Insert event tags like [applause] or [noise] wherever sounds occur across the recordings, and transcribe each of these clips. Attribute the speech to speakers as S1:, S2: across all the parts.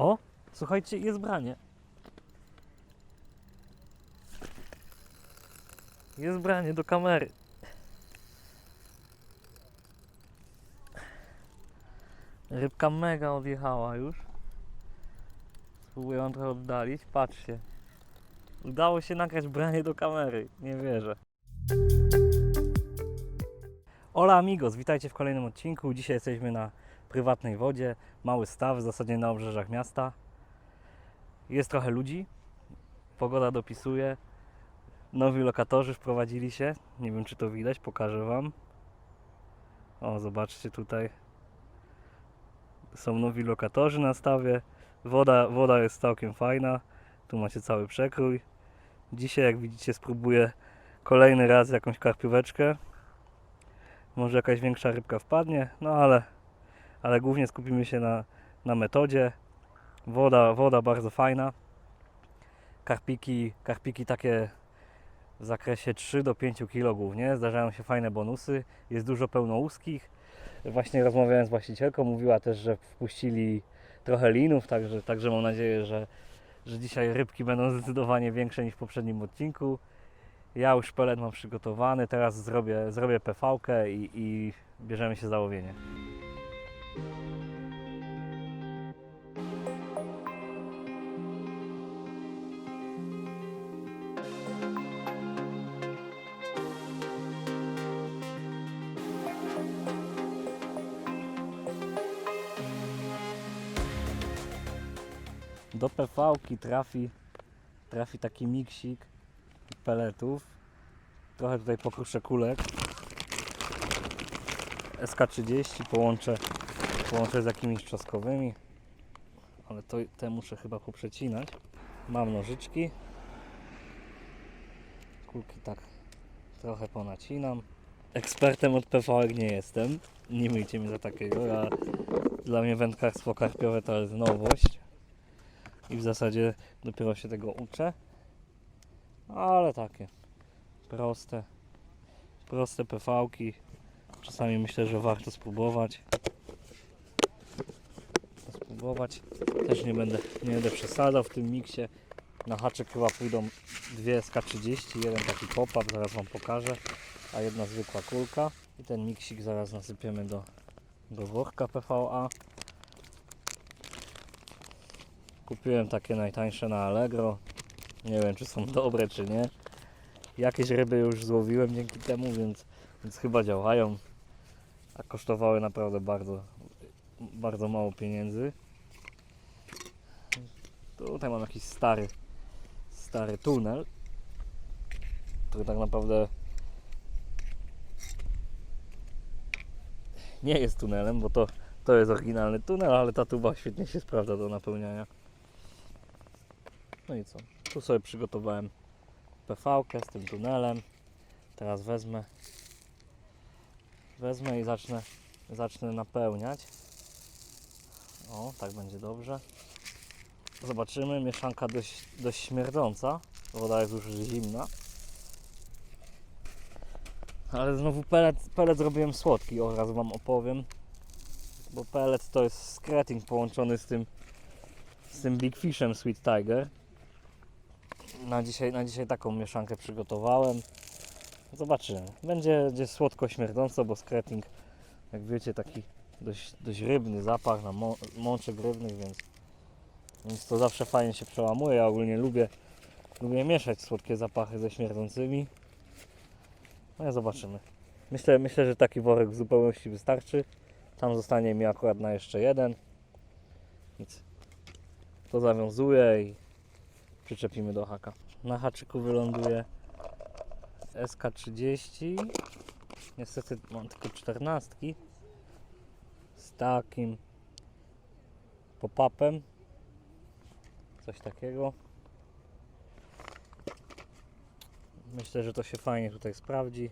S1: O, słuchajcie, jest branie. Jest branie do kamery. Rybka mega odjechała już. Spróbuję ją trochę oddalić. Patrzcie. Udało się nagrać branie do kamery. Nie wierzę. Hola amigos, witajcie w kolejnym odcinku. Dzisiaj jesteśmy na prywatnej wodzie. Mały staw, w zasadzie na obrzeżach miasta. Jest trochę ludzi. Pogoda dopisuje. Nowi lokatorzy wprowadzili się. Nie wiem czy to widać, pokażę Wam. O, zobaczcie tutaj. Są nowi lokatorzy na stawie. Woda, woda jest całkiem fajna. Tu macie cały przekrój. Dzisiaj, jak widzicie, spróbuję kolejny raz jakąś karpióweczkę. Może jakaś większa rybka wpadnie, no ale, ale głównie skupimy się na, na metodzie. Woda, woda bardzo fajna. Karpiki, karpiki takie w zakresie 3 do 5 kg głównie. Zdarzają się fajne bonusy. Jest dużo pełnołuskich. Właśnie rozmawiałem z właścicielką, mówiła też, że wpuścili trochę linów, także, także mam nadzieję, że, że dzisiaj rybki będą zdecydowanie większe niż w poprzednim odcinku. Ja już pelet mam przygotowany, teraz zrobię, zrobię PV-kę i, i bierzemy się za łowienie. Do PV-ki trafi, trafi taki miksik peletów. Trochę tutaj pokruszę kulek. SK30 połączę, połączę z jakimiś trzaskowymi. Ale to, te muszę chyba poprzecinać. Mam nożyczki. Kulki tak trochę ponacinam. Ekspertem od PV nie jestem. Nie myjcie mnie za takiego. Ja, dla mnie wędkarstwo karpiowe to jest nowość. I w zasadzie dopiero się tego uczę. Ale takie proste, proste PV-ki. Czasami myślę, że warto spróbować. Spróbować. Też nie będę, nie będę przesadzał w tym miksie. Na haczyk chyba pójdą dwie SK30, jeden taki pop-up, zaraz Wam pokażę, a jedna zwykła kulka. I ten miksik zaraz nasypiemy do, do worka PVA. Kupiłem takie najtańsze na Allegro. Nie wiem, czy są dobre, czy nie. Jakieś ryby już złowiłem dzięki temu, więc, więc chyba działają. A kosztowały naprawdę bardzo, bardzo mało pieniędzy. Tutaj mam jakiś stary, stary tunel, który tak naprawdę nie jest tunelem, bo to, to jest oryginalny tunel, ale ta tuba świetnie się sprawdza do napełniania. No i co? Tu sobie przygotowałem pv z tym tunelem. Teraz wezmę wezmę i zacznę zacznę napełniać. O, tak będzie dobrze. Zobaczymy. Mieszanka dość, dość śmierdząca. Woda jest już zimna. Ale znowu pelet, pelet zrobiłem słodki, oraz Wam opowiem. Bo pelet to jest skreting połączony z tym z tym Big Fishem Sweet Tiger. Na dzisiaj, na dzisiaj taką mieszankę przygotowałem. Zobaczymy. Będzie, będzie słodko śmierdząco, bo skreting, jak wiecie, taki dość, dość rybny zapach na mą, mączek rybnych, więc, więc to zawsze fajnie się przełamuje. Ja ogólnie lubię, lubię mieszać słodkie zapachy ze śmierdzącymi. No i zobaczymy. Myślę, myślę, że taki worek w zupełności wystarczy. Tam zostanie mi akurat na jeszcze jeden. Więc to zawiązuję i przyczepimy do haka. Na haczyku wyląduje SK30. Niestety mam tylko 14 z takim pop-upem. Coś takiego. Myślę, że to się fajnie tutaj sprawdzi.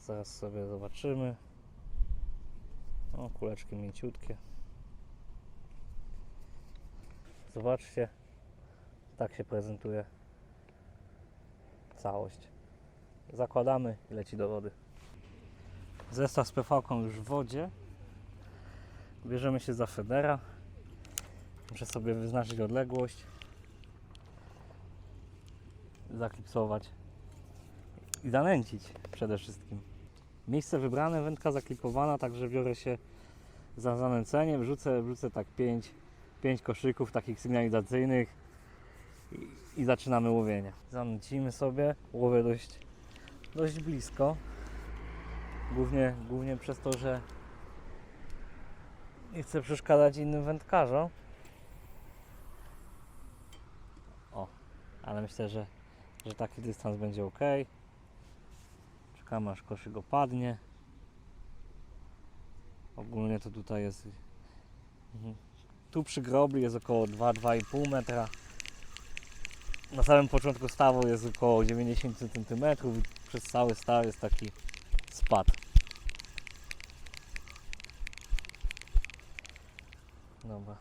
S1: Zaraz sobie zobaczymy. O, kuleczki mięciutkie. Zobaczcie, tak się prezentuje całość. Zakładamy i leci do wody. Zestaw z PV już w wodzie. Bierzemy się za Federa. Muszę sobie wyznaczyć odległość. Zaklipsować. I zanęcić przede wszystkim. Miejsce wybrane, wędka zaklipowana, także biorę się za zanęcenie. Wrzucę, wrzucę tak 5 pięć koszyków takich sygnalizacyjnych i, i zaczynamy łowienie. Zanęcimy sobie, łowię dość, dość blisko. Głównie, głównie przez to, że nie chcę przeszkadzać innym wędkarzom. O, ale myślę, że, że taki dystans będzie ok. Czekamy aż koszyk opadnie. Ogólnie to tutaj jest. mhm. Tu przy grobli jest około 2-2,5 metra. Na samym początku stawu jest około 90 cm. Przez cały staw jest taki spad. Dobra.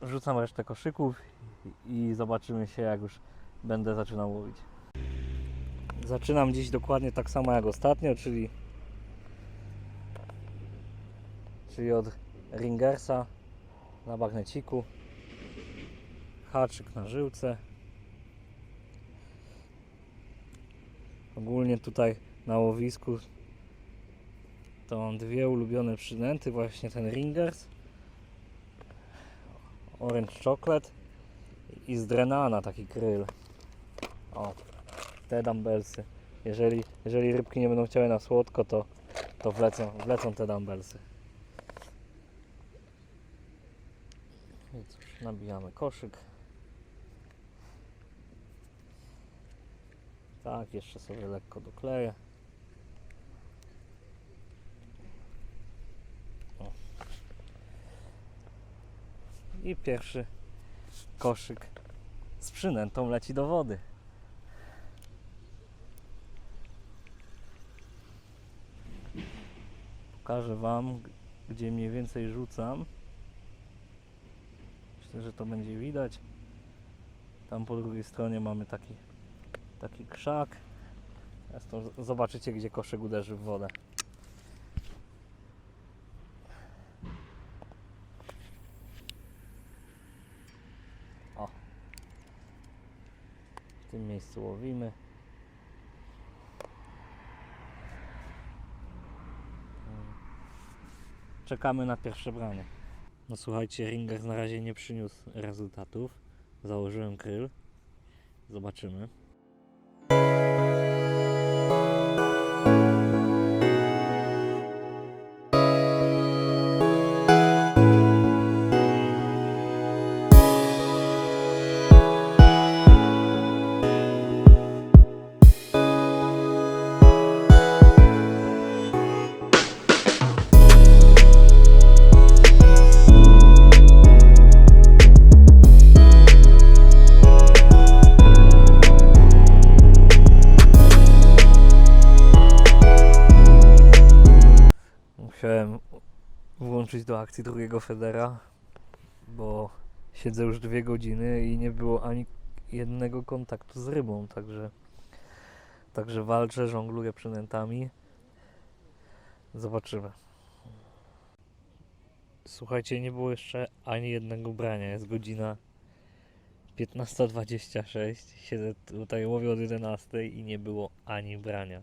S1: Wrzucam resztę koszyków i- i zobaczymy się jak już będę zaczynał łowić. Zaczynam dziś dokładnie tak samo jak ostatnio, czyli czyli od ringersa na bagneciku haczyk na żyłce. Ogólnie tutaj na łowisku to mam dwie ulubione przynęty właśnie ten ringers. Orange chocolate i z drenana taki kryl. O te dumbbellsy. Jeżeli, jeżeli rybki nie będą chciały na słodko to, to wlecą, wlecą te dumbbellsy I cóż, nabijamy koszyk. Tak, jeszcze sobie lekko dokleję. O. I pierwszy koszyk z przynętą leci do wody. Pokażę Wam, gdzie mniej więcej rzucam. Myślę, że to będzie widać. Tam po drugiej stronie mamy taki, taki krzak. Zobaczycie, gdzie koszyk uderzy w wodę. O. W tym miejscu łowimy. Czekamy na pierwsze branie. No słuchajcie, Ringer na razie nie przyniósł rezultatów. Założyłem kryl. Zobaczymy. Do akcji drugiego Federa, bo siedzę już dwie godziny i nie było ani jednego kontaktu z rybą, także także walczę, żongluję przynętami. Zobaczymy. Słuchajcie, nie było jeszcze ani jednego brania. Jest godzina 15.26. Siedzę tutaj, łowię od 11 i nie było ani brania.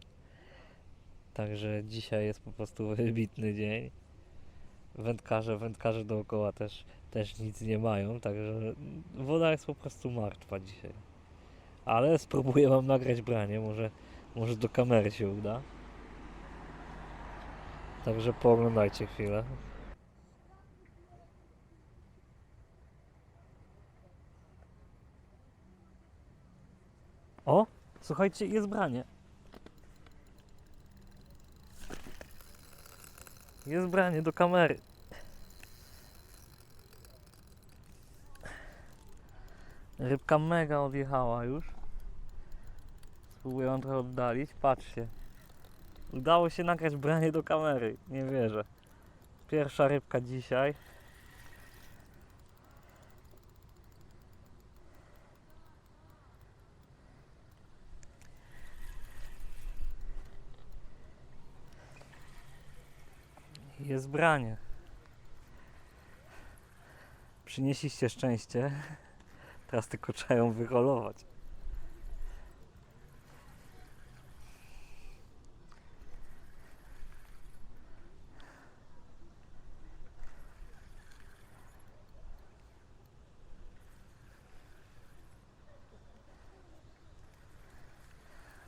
S1: Także dzisiaj jest po prostu wybitny dzień. Wędkarze, wędkarze dookoła też, też nic nie mają, także woda jest po prostu martwa dzisiaj. Ale spróbuję wam nagrać branie, może, może do kamery się uda. Także pooglądajcie chwilę. O, słuchajcie, jest branie. Jest branie do kamery. Rybka mega odjechała już. Spróbuję ją trochę oddalić. Patrzcie. Udało się nagrać branie do kamery. Nie wierzę. Pierwsza rybka dzisiaj. Jest branie. Przynieśliście szczęście. Teraz tylko trzeba ją wyrolować.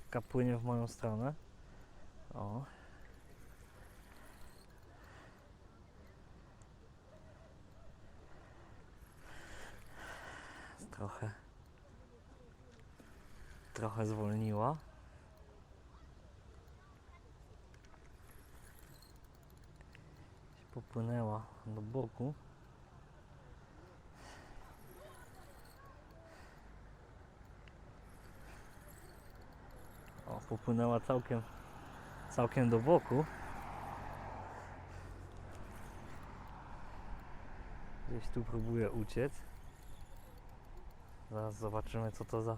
S1: Taka płynie w moją stronę. O. Trochę. Trochę zwolniła. Popłynęła do boku. O, popłynęła całkiem, całkiem do boku. Gdzieś tu próbuje uciec. Zaraz zobaczymy co to za,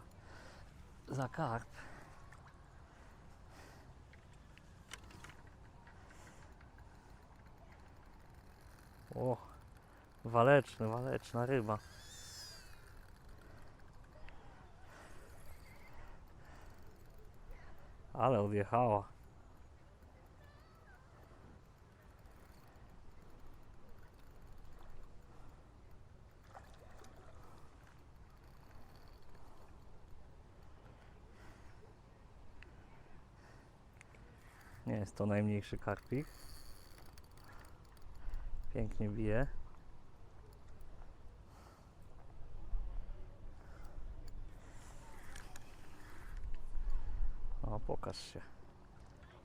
S1: za karp. O, waleczny, waleczna ryba. Ale odjechała. Jest to najmniejszy karpik. Pięknie bije. O, pokaż się.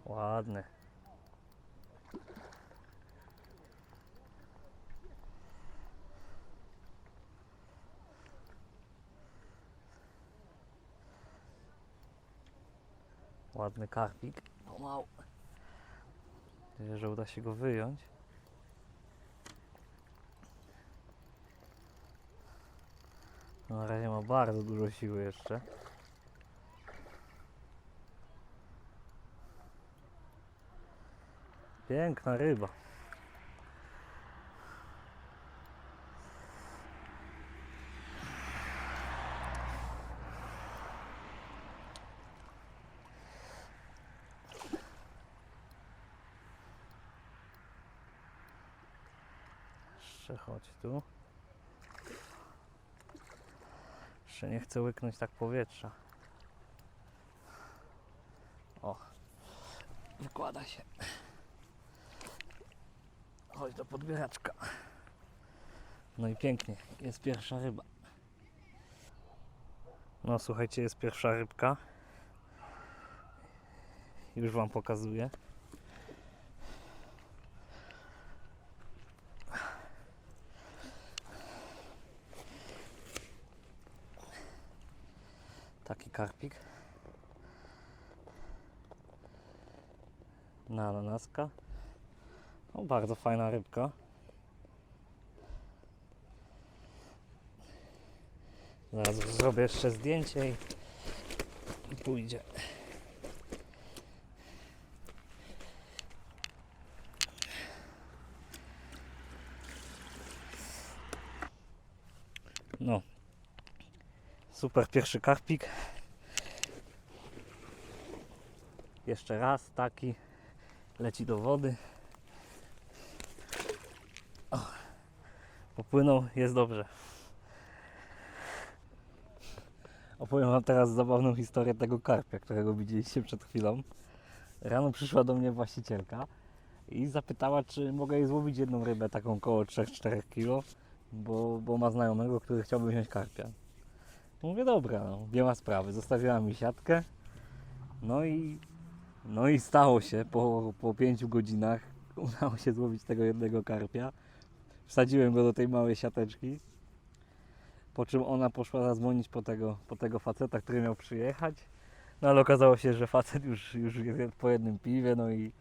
S1: Ładny. Ładny karpik. Pomału. Nadzieję, że uda się go wyjąć. No, Na razie ma bardzo dużo siły jeszcze. Piękna ryba. Jeszcze chodź tu. Jeszcze nie chcę łyknąć tak powietrza. O. Wykłada się. Chodź do podbieraczka. No i pięknie, jest pierwsza ryba. No słuchajcie, jest pierwsza rybka. Już Wam pokazuję. Taki karpik. Na ananaska. O, bardzo fajna rybka. Zaraz zrobię jeszcze zdjęcie i, pójdzie. No. Super pierwszy karpik. Jeszcze raz taki leci do wody. Popłynął, jest dobrze. Opowiem Wam teraz zabawną historię tego karpia, którego widzieliście przed chwilą. Rano przyszła do mnie właścicielka i zapytała, czy mogę jej złowić jedną rybę, taką około 3-4 kg, bo, bo ma znajomego, który chciałby wziąć karpia. Mówię, dobra, no, nie ma sprawy. Zostawiła mi siatkę. No i, no i stało się, po, po 5 godzinach [laughs] udało się złowić tego jednego karpia. Wsadziłem go do tej małej siateczki. Po czym ona poszła zadzwonić po tego, po tego faceta, który miał przyjechać. No ale okazało się, że facet już, już jest po jednym piwie, no i,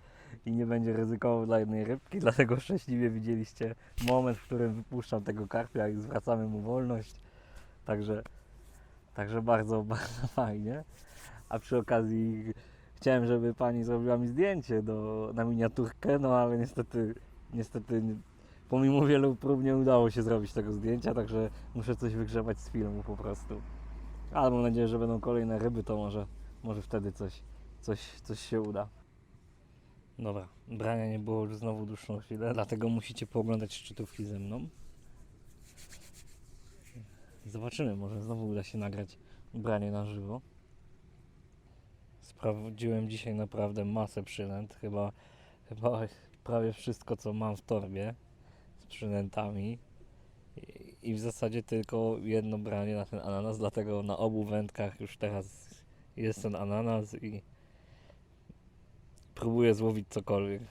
S1: i nie będzie ryzykował dla jednej rybki, [laughs] dlatego szczęśliwie widzieliście moment, w którym wypuszczam tego karpia i zwracamy mu wolność. Także, także bardzo, [laughs] bardzo fajnie. A przy okazji chciałem, żeby pani zrobiła mi zdjęcie do, na miniaturkę, no ale niestety niestety nie, pomimo wielu prób nie udało się zrobić tego zdjęcia, także muszę coś wygrzebać z filmu po prostu. Ale mam nadzieję, że będą kolejne ryby, to może, może wtedy coś, coś, coś się uda. Dobra, brania nie było już znowu dłuższą chwilę, dlatego musicie pooglądać szczytówki ze mną. Zobaczymy, może znowu uda się nagrać branie na żywo. Sprawdziłem dzisiaj naprawdę masę przynęt, chyba, chyba prawie wszystko co mam w torbie z przynętami. I- w zasadzie tylko jedno branie na ten ananas, dlatego na obu wędkach już teraz jest ten ananas i próbuję złowić cokolwiek.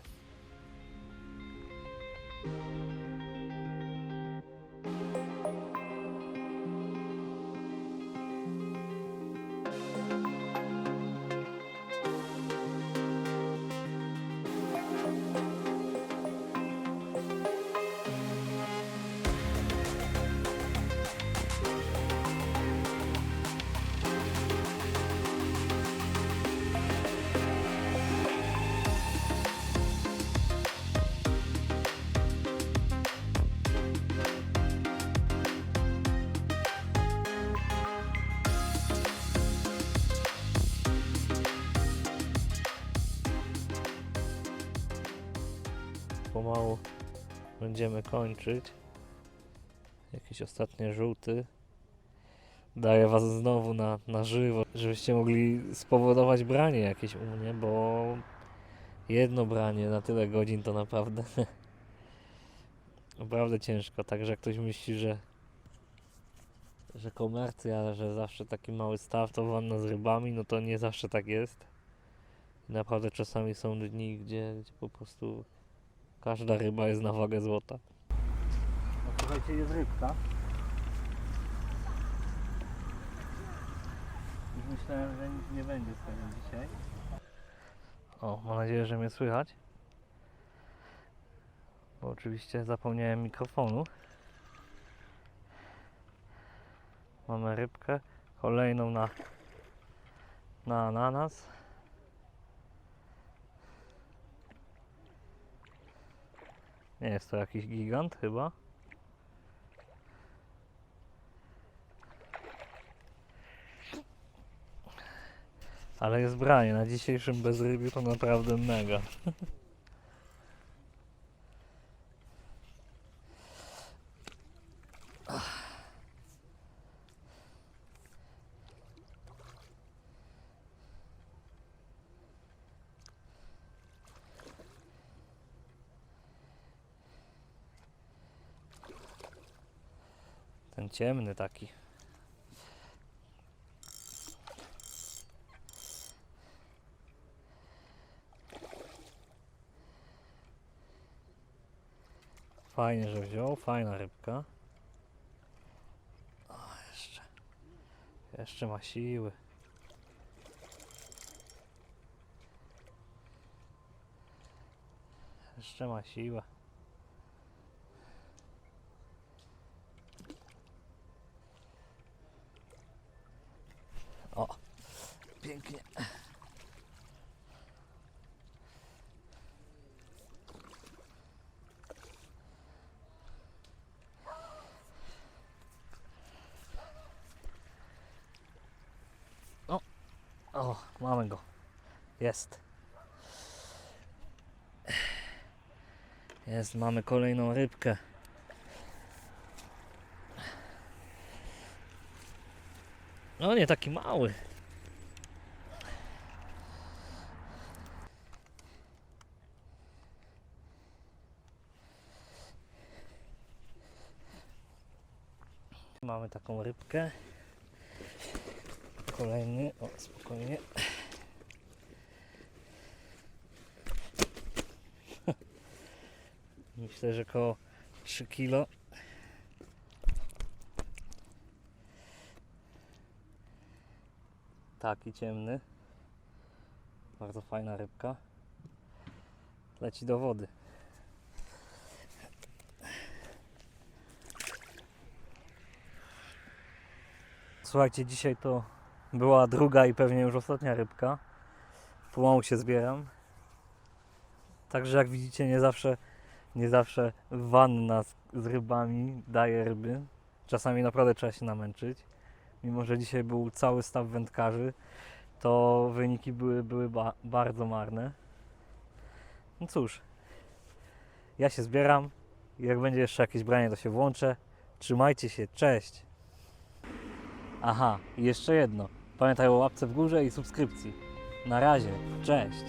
S1: Będziemy kończyć. Jakiś ostatni żółty. Daję was znowu na, na żywo, żebyście mogli spowodować branie jakieś u mnie, bo jedno branie na tyle godzin to naprawdę [laughs] naprawdę ciężko. Także jak ktoś myśli, że że komercja, że zawsze taki mały staw to wanna z rybami, no to nie zawsze tak jest. Naprawdę czasami są dni, gdzie, gdzie po prostu każda ryba jest na wagę złota. No słuchajcie, jest rybka. Myślałem, że nic nie będzie z tego dzisiaj. O, mam nadzieję, że mnie słychać. Bo oczywiście zapomniałem mikrofonu. Mamy rybkę. Kolejną na, na ananas. Nie jest to jakiś gigant chyba. Ale jest branie. Na dzisiejszym bezrybiu to naprawdę mega. [laughs] Ten ciemny taki. Fajnie, że wziął. Fajna rybka. O, jeszcze. Jeszcze ma siły. Jeszcze ma siłę. O, pięknie. O, o, mamy go. Jest. Jest, mamy kolejną rybkę. No nie taki mały. Mamy taką rybkę. Kolejny, o spokojnie. [laughs] Myślę, że około 3 kilo. Taki ciemny. Bardzo fajna rybka. Leci do wody. Słuchajcie, dzisiaj to była druga i pewnie już ostatnia rybka. Pomału się zbieram. Także jak widzicie, nie zawsze, Nie zawsze wanna z, z rybami daje ryby. Czasami naprawdę trzeba się namęczyć. Mimo, że dzisiaj był cały staw wędkarzy, to wyniki były, były ba- bardzo marne. No cóż, ja się zbieram. Jak będzie jeszcze jakieś branie, to się włączę. Trzymajcie się, cześć! Aha, i jeszcze jedno. Pamiętaj o łapce w górze i subskrypcji. Na razie, cześć!